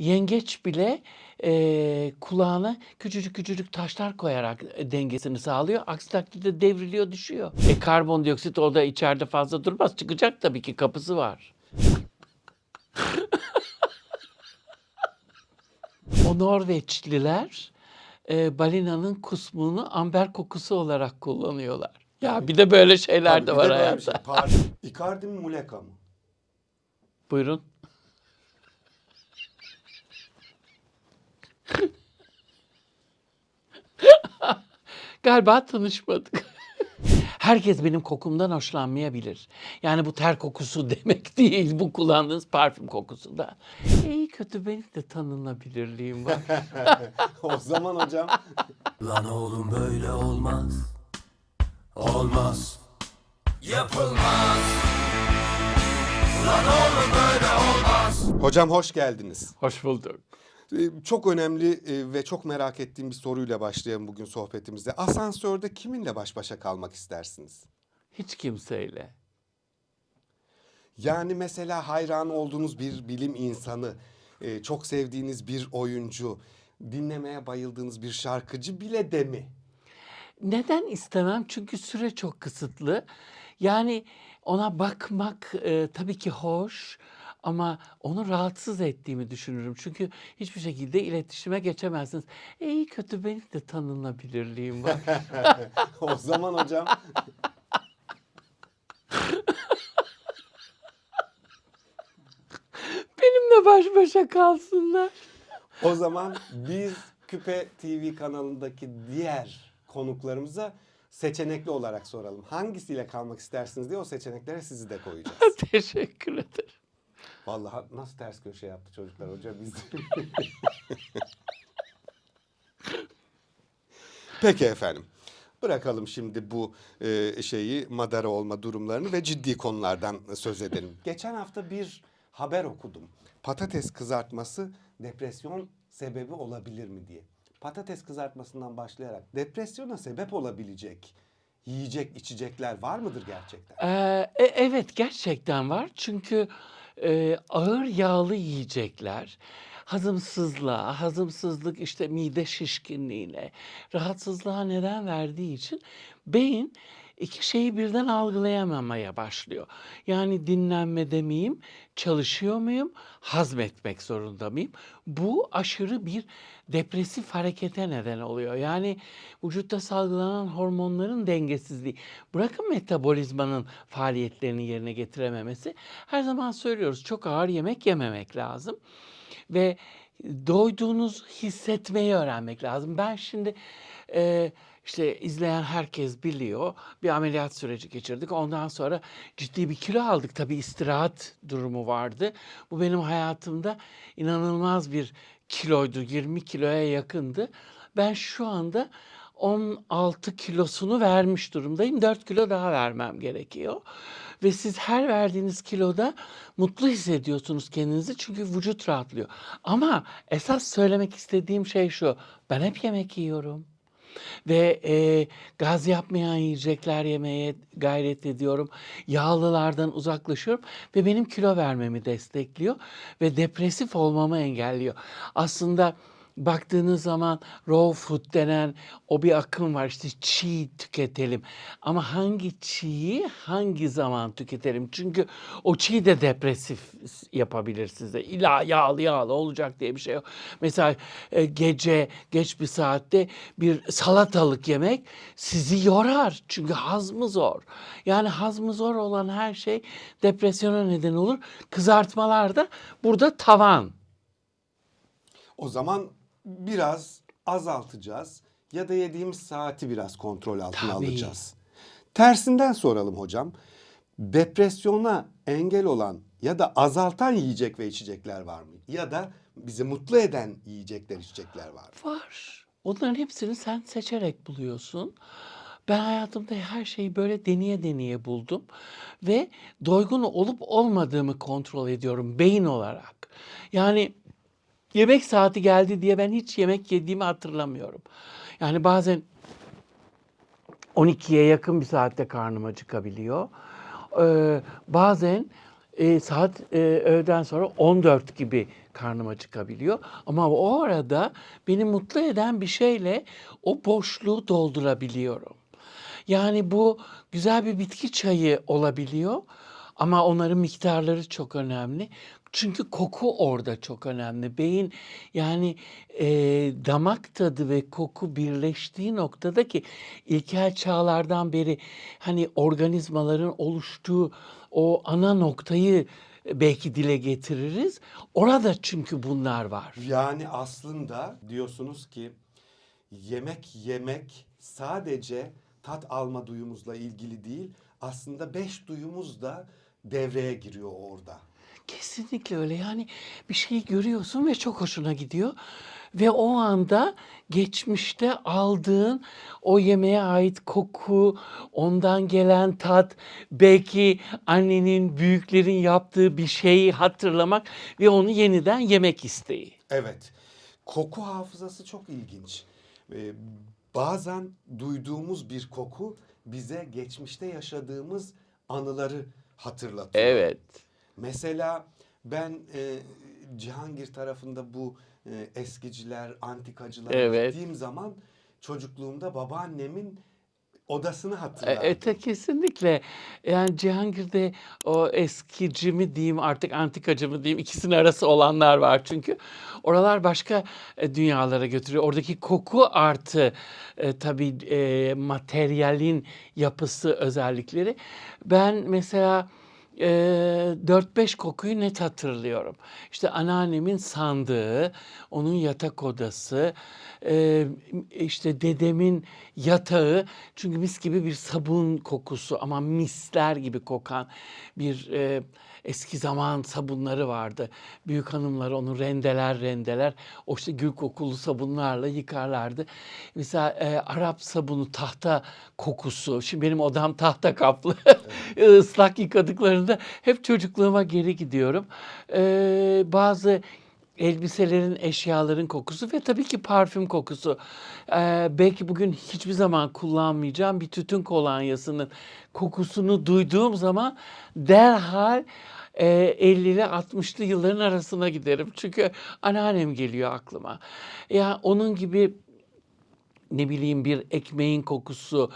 yengeç bile e, kulağına küçücük küçücük taşlar koyarak dengesini sağlıyor. Aksi takdirde devriliyor düşüyor. E, karbondioksit orada içeride fazla durmaz. Çıkacak tabii ki kapısı var. o Norveçliler e, balinanın kusmunu amber kokusu olarak kullanıyorlar. Ya bir de böyle şeyler de Tabii, bir var böyle bir hayatta. şey. Icardi mi Muleka mı? Buyurun. Galiba tanışmadık. Herkes benim kokumdan hoşlanmayabilir. Yani bu ter kokusu demek değil. Bu kullandığınız parfüm kokusu da. İyi kötü benim de tanınabilirliğim var. o zaman hocam Lan oğlum böyle olmaz. Olmaz. Yapılmaz. Lan oğlum böyle olmaz. hocam hoş geldiniz. Hoş bulduk. Ee, Çok önemli e, ve çok merak ettiğim bir soruyla başlayalım bugün sohbetimize. Asansörde kiminle baş başa kalmak istersiniz? Hiç kimseyle. Yani mesela hayran olduğunuz bir bilim insanı, e, çok sevdiğiniz bir oyuncu, dinlemeye bayıldığınız bir şarkıcı bile de mi? Neden istemem? Çünkü süre çok kısıtlı. Yani ona bakmak e, tabii ki hoş ama onu rahatsız ettiğimi düşünürüm. Çünkü hiçbir şekilde iletişime geçemezsiniz. E, iyi kötü benim de tanınabilirliğim var. o zaman hocam Benimle baş başa kalsınlar. o zaman biz Küpe TV kanalındaki diğer konuklarımıza seçenekli olarak soralım. Hangisiyle kalmak istersiniz diye o seçeneklere sizi de koyacağız. Teşekkür ederim. Vallahi nasıl ters köşe yaptı çocuklar hoca biz. Peki efendim. Bırakalım şimdi bu e, şeyi madara olma durumlarını ve ciddi konulardan söz edelim. Geçen hafta bir haber okudum. Patates kızartması depresyon sebebi olabilir mi diye. Patates kızartmasından başlayarak depresyona sebep olabilecek yiyecek içecekler var mıdır gerçekten? Ee, e- evet gerçekten var. Çünkü e, ağır yağlı yiyecekler hazımsızlığa, hazımsızlık işte mide şişkinliğine, rahatsızlığa neden verdiği için beyin iki şeyi birden algılayamamaya başlıyor. Yani dinlenmede miyim, çalışıyor muyum, hazmetmek zorunda mıyım? Bu aşırı bir depresif harekete neden oluyor. Yani vücutta salgılanan hormonların dengesizliği. Bırakın metabolizmanın faaliyetlerini yerine getirememesi. Her zaman söylüyoruz çok ağır yemek yememek lazım. Ve doyduğunuzu hissetmeyi öğrenmek lazım. Ben şimdi e, işte izleyen herkes biliyor. Bir ameliyat süreci geçirdik. Ondan sonra ciddi bir kilo aldık. Tabii istirahat durumu vardı. Bu benim hayatımda inanılmaz bir kiloydu. 20 kiloya yakındı. Ben şu anda 16 kilosunu vermiş durumdayım. 4 kilo daha vermem gerekiyor. Ve siz her verdiğiniz kiloda mutlu hissediyorsunuz kendinizi çünkü vücut rahatlıyor. Ama esas söylemek istediğim şey şu. Ben hep yemek yiyorum. Ve e, gaz yapmayan yiyecekler yemeye gayret ediyorum. Yağlılardan uzaklaşıyorum ve benim kilo vermemi destekliyor ve depresif olmamı engelliyor. Aslında baktığınız zaman raw food denen o bir akım var işte çiğ tüketelim. Ama hangi çiği hangi zaman tüketelim? Çünkü o çiğ de depresif yapabilir size. İlla yağlı yağlı olacak diye bir şey yok. Mesela e, gece geç bir saatte bir salatalık yemek sizi yorar. Çünkü hazmı zor. Yani hazmı zor olan her şey depresyona neden olur. Kızartmalar da burada tavan. O zaman biraz azaltacağız ya da yediğimiz saati biraz kontrol altına Tabii. alacağız. Tersinden soralım hocam. Depresyona engel olan ya da azaltan yiyecek ve içecekler var mı? Ya da bizi mutlu eden yiyecekler, içecekler var mı? Var. Onların hepsini sen seçerek buluyorsun. Ben hayatımda her şeyi böyle deneye deneye buldum ve doygun olup olmadığımı kontrol ediyorum beyin olarak. Yani yemek saati geldi diye ben hiç yemek yediğimi hatırlamıyorum. Yani bazen 12'ye yakın bir saatte karnım acıkabiliyor. Ee, bazen e, saat e, öğleden sonra 14 gibi karnım acıkabiliyor. Ama o arada beni mutlu eden bir şeyle o boşluğu doldurabiliyorum. Yani bu güzel bir bitki çayı olabiliyor ama onların miktarları çok önemli. Çünkü koku orada çok önemli. Beyin yani e, damak tadı ve koku birleştiği noktada ki ilkel çağlardan beri hani organizmaların oluştuğu o ana noktayı belki dile getiririz. Orada çünkü bunlar var. Yani aslında diyorsunuz ki yemek yemek sadece tat alma duyumuzla ilgili değil. Aslında beş duyumuz da devreye giriyor orada. Kesinlikle öyle. Yani bir şeyi görüyorsun ve çok hoşuna gidiyor. Ve o anda geçmişte aldığın o yemeğe ait koku, ondan gelen tat, belki annenin, büyüklerin yaptığı bir şeyi hatırlamak ve onu yeniden yemek isteği. Evet. Koku hafızası çok ilginç. Ee, bazen duyduğumuz bir koku bize geçmişte yaşadığımız anıları hatırlatıyor. Evet. Mesela ben e, Cihangir tarafında bu e, eskiciler, antikacılara Evet. gittiğim zaman çocukluğumda babaannemin odasını E, hatırlardım. e, te- kesinlikle. Yani Cihangir'de o eskici mi diyeyim artık antikacı mı diyeyim ikisinin arası olanlar var çünkü. Oralar başka e, dünyalara götürüyor. Oradaki koku artı e, tabii e, materyalin yapısı özellikleri. Ben mesela e, 4-5 kokuyu net hatırlıyorum. İşte anneannemin sandığı, onun yatak odası, e, işte dedemin yatağı. Çünkü mis gibi bir sabun kokusu ama misler gibi kokan bir e, eski zaman sabunları vardı. Büyük hanımlar onu rendeler rendeler. O işte gül kokulu sabunlarla yıkarlardı. Mesela e, Arap sabunu tahta kokusu. Şimdi benim odam tahta kaplı. Islak yıkadıklarında hep çocukluğuma geri gidiyorum. E, bazı elbiselerin, eşyaların kokusu ve tabii ki parfüm kokusu. Ee, belki bugün hiçbir zaman kullanmayacağım bir tütün kolonyasının kokusunu duyduğum zaman derhal e, 50'li 60'lı yılların arasına giderim. Çünkü anneannem geliyor aklıma. Ya onun gibi ne bileyim bir ekmeğin kokusu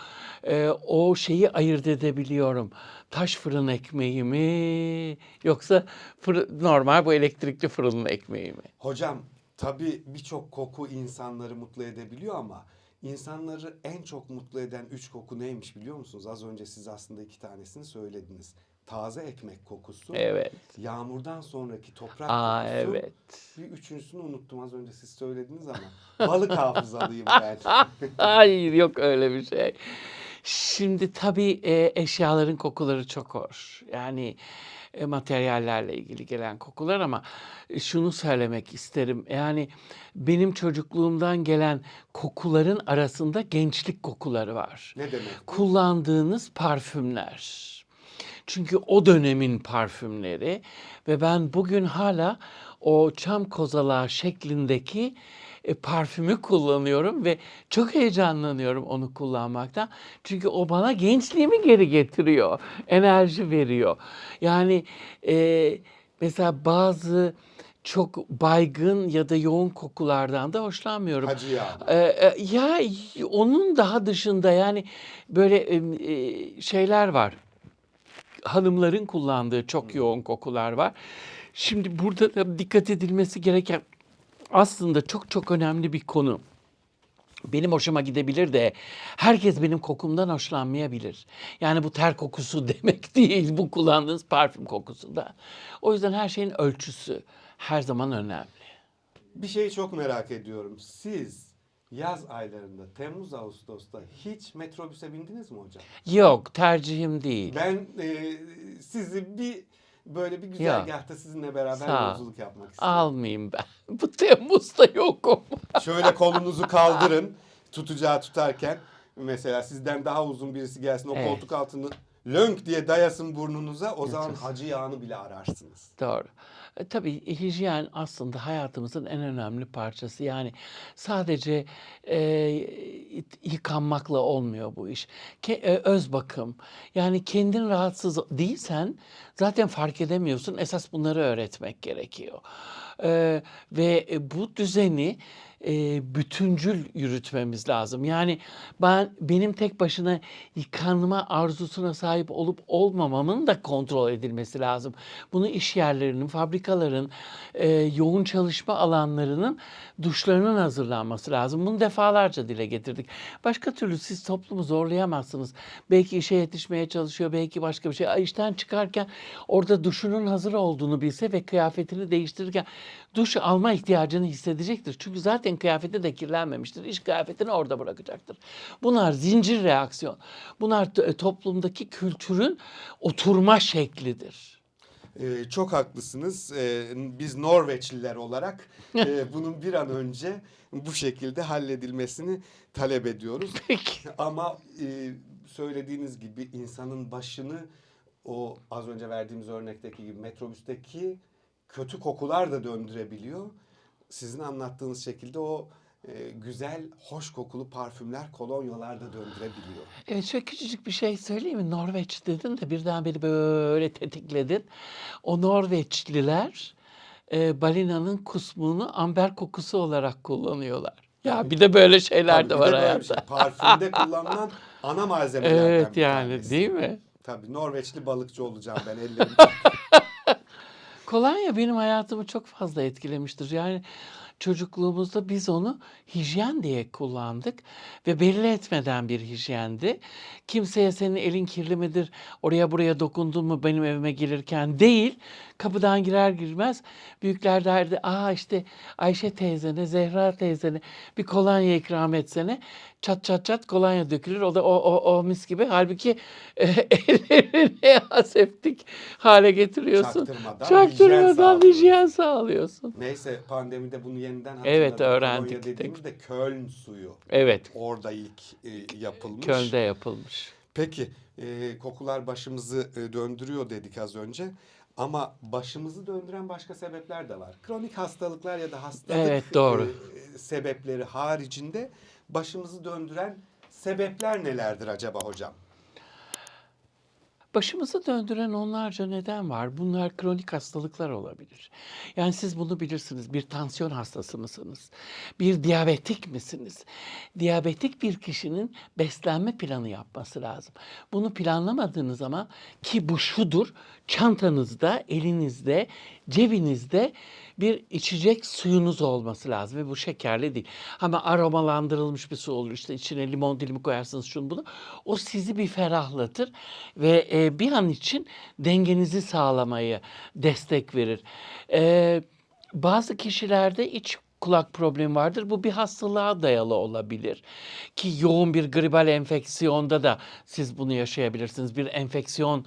e, o şeyi ayırt edebiliyorum. Taş fırın ekmeği mi yoksa fırın- normal bu elektrikli fırının ekmeği mi? Hocam tabii birçok koku insanları mutlu edebiliyor ama insanları en çok mutlu eden üç koku neymiş biliyor musunuz? Az önce siz aslında iki tanesini söylediniz. Taze ekmek kokusu, Evet. yağmurdan sonraki toprak Aa kokusu. evet. Bir üçüncüsünü unuttum az önce siz söylediniz ama balık hafızalıyım ben. Hayır yok öyle bir şey. Şimdi tabii e, eşyaların kokuları çok hoş. Yani e, materyallerle ilgili gelen kokular ama e, şunu söylemek isterim. Yani benim çocukluğumdan gelen kokuların arasında gençlik kokuları var. ne demek? Kullandığınız parfümler. Çünkü o dönemin parfümleri ve ben bugün hala o çam kozalağı şeklindeki e, parfümü kullanıyorum ve çok heyecanlanıyorum onu kullanmaktan. Çünkü o bana gençliğimi geri getiriyor, enerji veriyor. Yani e, mesela bazı çok baygın ya da yoğun kokulardan da hoşlanmıyorum. Hacı yağı. Ee, ya onun daha dışında yani böyle e, şeyler var. Hanımların kullandığı çok yoğun kokular var. Şimdi burada da dikkat edilmesi gereken aslında çok çok önemli bir konu. Benim hoşuma gidebilir de herkes benim kokumdan hoşlanmayabilir. Yani bu ter kokusu demek değil, bu kullandığınız parfüm kokusu da. O yüzden her şeyin ölçüsü her zaman önemli. Bir şeyi çok merak ediyorum. Siz yaz aylarında Temmuz Ağustos'ta hiç metrobüse bindiniz mi hocam? Yok, tercihim değil. Ben e, sizi bir böyle bir güzergahta sizinle beraber Sağ ol. yolculuk yapmak istiyorum. Almayayım ben. Bu Temmuz'da yokum. Şöyle kolunuzu kaldırın tutacağı tutarken mesela sizden daha uzun birisi gelsin o Evet. koltuk altını lönk diye dayasın burnunuza o zaman hacı yağını bile ararsınız. Doğru. E, tabii hijyen aslında hayatımızın en önemli parçası. Yani sadece e, yıkanmakla olmuyor bu iş. Ke, e, öz bakım. Yani kendin rahatsız değilsen zaten fark edemiyorsun. Esas bunları öğretmek gerekiyor. E, ve bu düzeni e, bütüncül yürütmemiz lazım. Yani ben benim tek başına yıkanma arzusuna sahip olup olmamamın da kontrol edilmesi lazım. Bunu iş yerlerinin, fabrikaların, e, yoğun çalışma alanlarının duşlarının hazırlanması lazım. Bunu defalarca dile getirdik. Başka türlü siz toplumu zorlayamazsınız. Belki işe yetişmeye çalışıyor, belki başka bir şey. İşten çıkarken orada duşunun hazır olduğunu bilse ve kıyafetini değiştirirken duş alma ihtiyacını hissedecektir. Çünkü zaten kıyafeti de kirlenmemiştir. İş kıyafetini orada bırakacaktır. Bunlar zincir reaksiyon. Bunlar toplumdaki kültürün oturma şeklidir. Ee, çok haklısınız. Ee, biz Norveçliler olarak e, bunun bir an önce bu şekilde halledilmesini talep ediyoruz. Peki. Ama e, söylediğiniz gibi insanın başını o az önce verdiğimiz örnekteki gibi metrobüsteki kötü kokular da döndürebiliyor. Sizin anlattığınız şekilde o e, güzel, hoş kokulu parfümler, kolonyalar da döndürebiliyor. Evet şöyle küçücük bir şey söyleyeyim mi? Norveç dedin de birden beni böyle tetikledin. O Norveçliler e, balinanın kusmunu amber kokusu olarak kullanıyorlar. Ya bir de böyle şeyler Tabii de bir var böyle bir şey. hayatta. Parfümde kullanılan ana malzemelerden Evet bir yani tanesi. değil mi? Tabii Norveçli balıkçı olacağım ben ellerim. Kolonya benim hayatımı çok fazla etkilemiştir. Yani çocukluğumuzda biz onu hijyen diye kullandık ve belli etmeden bir hijyendi. Kimseye senin elin kirli midir, oraya buraya dokundun mu benim evime gelirken değil. Kapıdan girer girmez büyükler derdi, aa işte Ayşe teyzene, Zehra teyzene bir kolonya ikram etsene. Çat çat çat kolonya dökülür. O da o, o, o mis gibi. Halbuki e, ellerini aseptik hale getiriyorsun. Çaktırmadan, Çaktırmadan hijyen sağlıyorsun. hijyen sağlıyorsun. Neyse pandemide bunu yeniden hatırladık. Evet, Kolonya öğrendik. dediğimizde Köln suyu. Evet. Orada ilk e, yapılmış. Köln'de yapılmış. Peki e, kokular başımızı e, döndürüyor dedik az önce. Ama başımızı döndüren başka sebepler de var. Kronik hastalıklar ya da hastalık Evet, doğru. e, sebepleri haricinde başımızı döndüren sebepler nelerdir acaba hocam? Başımızı döndüren onlarca neden var. Bunlar kronik hastalıklar olabilir. Yani siz bunu bilirsiniz. Bir tansiyon hastası mısınız? Bir diyabetik misiniz? Diyabetik bir kişinin beslenme planı yapması lazım. Bunu planlamadığınız zaman ki bu şudur. Çantanızda, elinizde, cebinizde bir içecek suyunuz olması lazım ve bu şekerli değil. Ama aromalandırılmış bir su olur. İşte içine limon dilimi koyarsınız şunu bunu. O sizi bir ferahlatır ve e, bir an için dengenizi sağlamayı destek verir. E, bazı kişilerde iç kulak problemi vardır. Bu bir hastalığa dayalı olabilir. Ki yoğun bir gribal enfeksiyonda da siz bunu yaşayabilirsiniz. Bir enfeksiyon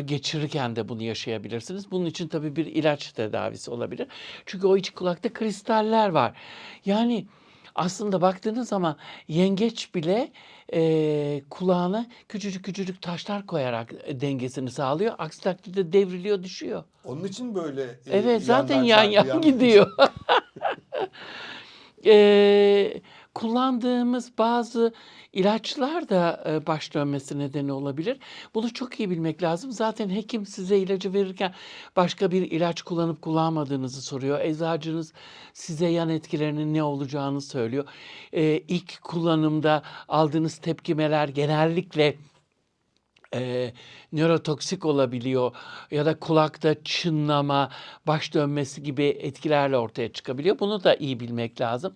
geçirirken de bunu yaşayabilirsiniz. Bunun için tabii bir ilaç tedavisi olabilir. Çünkü o iç kulakta kristaller var. Yani aslında baktığınız zaman yengeç bile e, kulağına küçücük küçücük taşlar koyarak e, dengesini sağlıyor. Aksi takdirde devriliyor, düşüyor. Onun için böyle e, Evet zaten yan yan çarpıyan- gidiyor. Eee, kullandığımız bazı ilaçlar da e, baş dönmesi nedeni olabilir. Bunu çok iyi bilmek lazım. Zaten hekim size ilacı verirken başka bir ilaç kullanıp kullanmadığınızı soruyor. Eczacınız size yan etkilerinin ne olacağını söylüyor. Eee ilk kullanımda aldığınız tepkimeler genellikle e, nörotoksik olabiliyor ya da kulakta çınlama, baş dönmesi gibi etkilerle ortaya çıkabiliyor. Bunu da iyi bilmek lazım.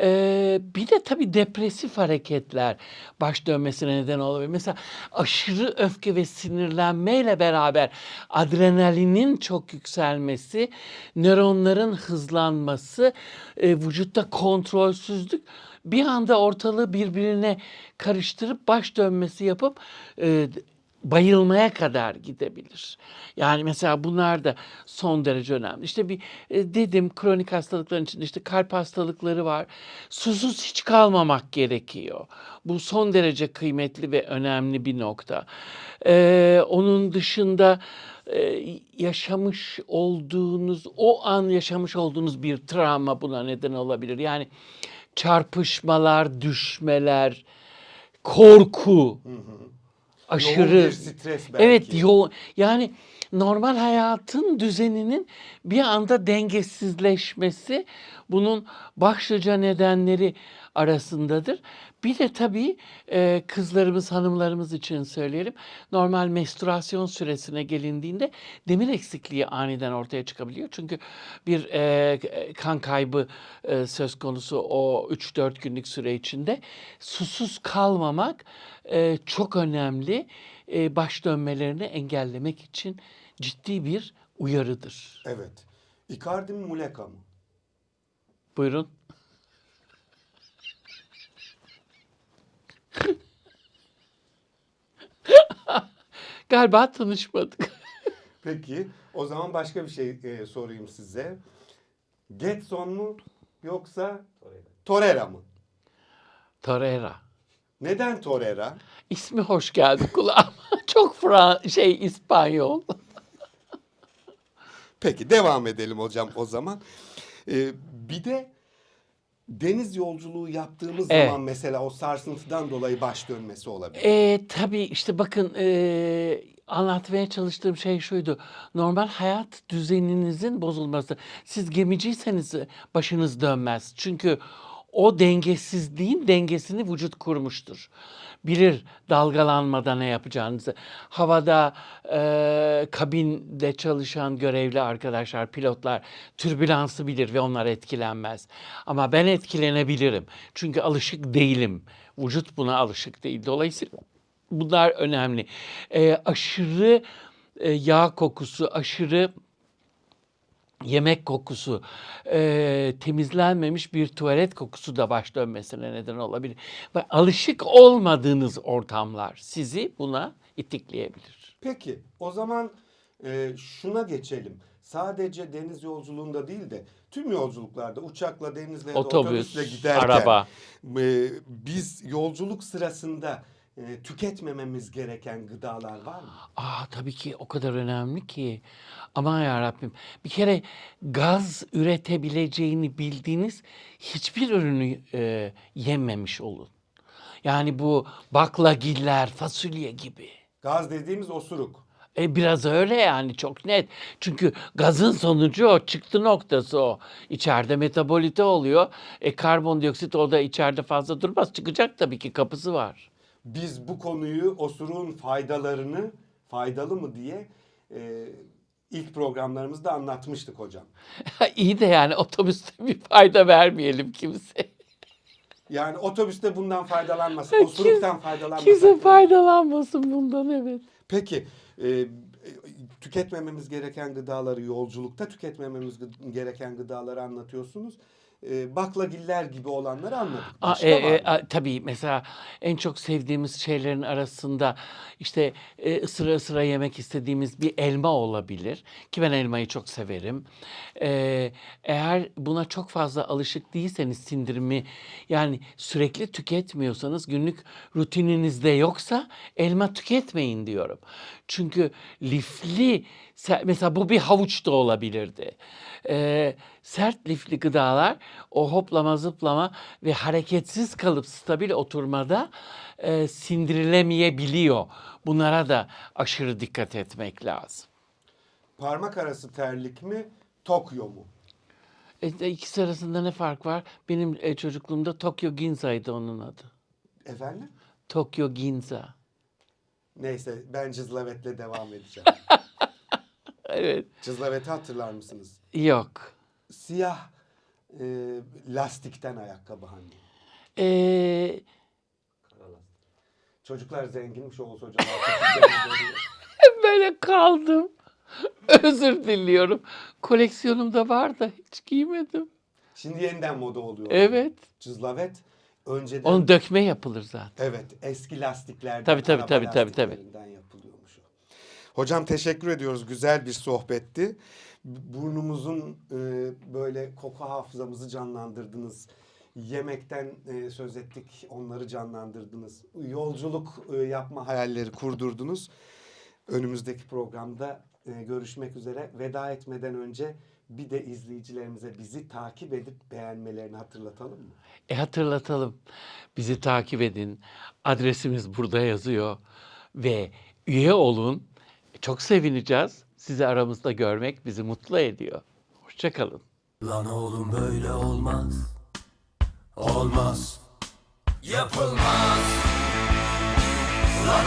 E, bir de tabii depresif hareketler baş dönmesine neden olabilir. Mesela aşırı öfke ve sinirlenmeyle beraber adrenalinin çok yükselmesi, nöronların hızlanması, e, vücutta kontrolsüzlük bir anda ortalığı birbirine karıştırıp baş dönmesi yapıp e, bayılmaya kadar gidebilir. Yani mesela bunlar da son derece önemli. İşte bir e, dedim kronik hastalıkların içinde işte kalp hastalıkları var. Susuz hiç kalmamak gerekiyor. Bu son derece kıymetli ve önemli bir nokta. Ee, onun dışında e, yaşamış olduğunuz, o an yaşamış olduğunuz bir travma buna neden olabilir. Yani çarpışmalar, düşmeler, korku, aşırı Yoğun bir stres belki. Evet, yoğun. Yani normal hayatın düzeninin bir anda dengesizleşmesi bunun başlıca nedenleri arasındadır. Bir de tabii e, kızlarımız, hanımlarımız için söyleyelim. Normal menstruasyon süresine gelindiğinde demir eksikliği aniden ortaya çıkabiliyor. Çünkü bir e, kan kaybı e, söz konusu o 3-4 günlük süre içinde. Susuz kalmamak e, çok önemli. E, baş dönmelerini engellemek için ciddi bir uyarıdır. Evet. Icardi mi Muleka mı? Buyurun. Galiba tanışmadık. Peki o zaman başka bir şey e, sorayım size. Getson mu yoksa Torreira mı? Torreira. Neden Torreira? İsmi hoş geldi kulağıma. Çok Fran şey İspanyol. Peki devam edelim hocam o zaman. Ee, bir de deniz yolculuğu yaptığımız Evet. zaman mesela o sarsıntıdan dolayı baş dönmesi olabilir. E, tabii işte bakın e, anlatmaya çalıştığım şey şuydu. Normal hayat düzeninizin bozulması. Siz gemiciyseniz başınız dönmez. Çünkü o dengesizliğin dengesini vücut kurmuştur. Bilir dalgalanmada ne yapacağınızı. Havada e, kabinde çalışan görevli arkadaşlar, pilotlar türbülansı bilir ve onlar etkilenmez. Ama ben etkilenebilirim. Çünkü alışık değilim. Vücut buna alışık değil. Dolayısıyla bunlar önemli. E, aşırı e, yağ kokusu, aşırı yemek kokusu, e, temizlenmemiş bir tuvalet kokusu da baş dönmesine neden olabilir. Ve alışık olmadığınız ortamlar sizi buna itikleyebilir. Peki o zaman e, şuna geçelim. Sadece deniz yolculuğunda değil de tüm yolculuklarda uçakla, denizle, Otobüs, otobüsle giderken araba. e, biz yolculuk sırasında e, tüketmememiz gereken gıdalar var mı? Aa tabii ki o kadar önemli ki. Aman ya Rabbim. Bir kere gaz üretebileceğini bildiğiniz hiçbir ürünü e, yememiş olun. Yani bu baklagiller, fasulye gibi. Gaz dediğimiz osuruk. E biraz öyle yani çok net. Çünkü gazın sonucu o, çıktı noktası o. İçeride metabolite oluyor. E karbondioksit orada içeride fazla durmaz. Çıkacak tabii ki kapısı var. Biz bu konuyu osuruğun faydalarını faydalı mı diye e, ilk programlarımızda anlatmıştık hocam. İyi de yani otobüste bir fayda vermeyelim kimse. Yani otobüste bundan faydalanmasın, osuruktan faydalanmasın. Kimse faydalanmasın bundan evet. Peki e, tüketmememiz gereken gıdaları yolculukta tüketmememiz gereken gıdaları anlatıyorsunuz. E, baklagiller gibi olanları anladık. Başka e, e, a- tabii mesela en çok sevdiğimiz şeylerin arasında işte e, ısıra ısıra yemek istediğimiz bir elma olabilir ki ben elmayı çok severim. E, eğer buna çok fazla alışık değilseniz sindirimi yani sürekli tüketmiyorsanız günlük rutininizde yoksa elma tüketmeyin diyorum. Çünkü lifli se- mesela bu bir havuç da olabilirdi. E, sert lifli gıdalar o hoplama zıplama ve hareketsiz kalıp stabil oturmada e, sindirilemeyebiliyor. Bunlara da aşırı dikkat etmek lazım. Parmak arası terlik mi, Tokyo mu? E, ikisi arasında ne fark var? Benim e, çocukluğumda Tokyo Ginza'ydı onun adı. Efendim? Tokyo Ginza. Neyse ben cızlavetle devam edeceğim. Evet. Cızlaveti hatırlar mısınız? Yok. Siyah e, lastikten ayakkabı hangi? E, Çocuklar zenginmiş Oğuz hocam. böyle kaldım. Özür diliyorum. Koleksiyonumda var da hiç giymedim. Şimdi yeniden moda oluyor. Evet. Cızlavet önceden Onun dökme yapılır zaten. Evet, eski lastiklerden, Tabii, tabii, araba tabii, tabii, tabii. lastiklerinden yapılıyormuş o. Hocam teşekkür ediyoruz. Güzel bir sohbetti. Burnumuzun e, böyle koku hafızamızı canlandırdınız. Yemekten e, söz ettik, onları canlandırdınız. Yolculuk e, yapma hayalleri kurdurdunuz. Önümüzdeki programda e, görüşmek üzere. Veda etmeden önce bir de izleyicilerimize bizi takip edip beğenmelerini hatırlatalım mı? E hatırlatalım. Bizi takip edin. Adresimiz burada yazıyor. Ve üye olun. Çok sevineceğiz. Sizi aramızda görmek bizi mutlu ediyor. Hoşçakalın. Lan oğlum böyle olmaz Olmaz Yapılmaz Lan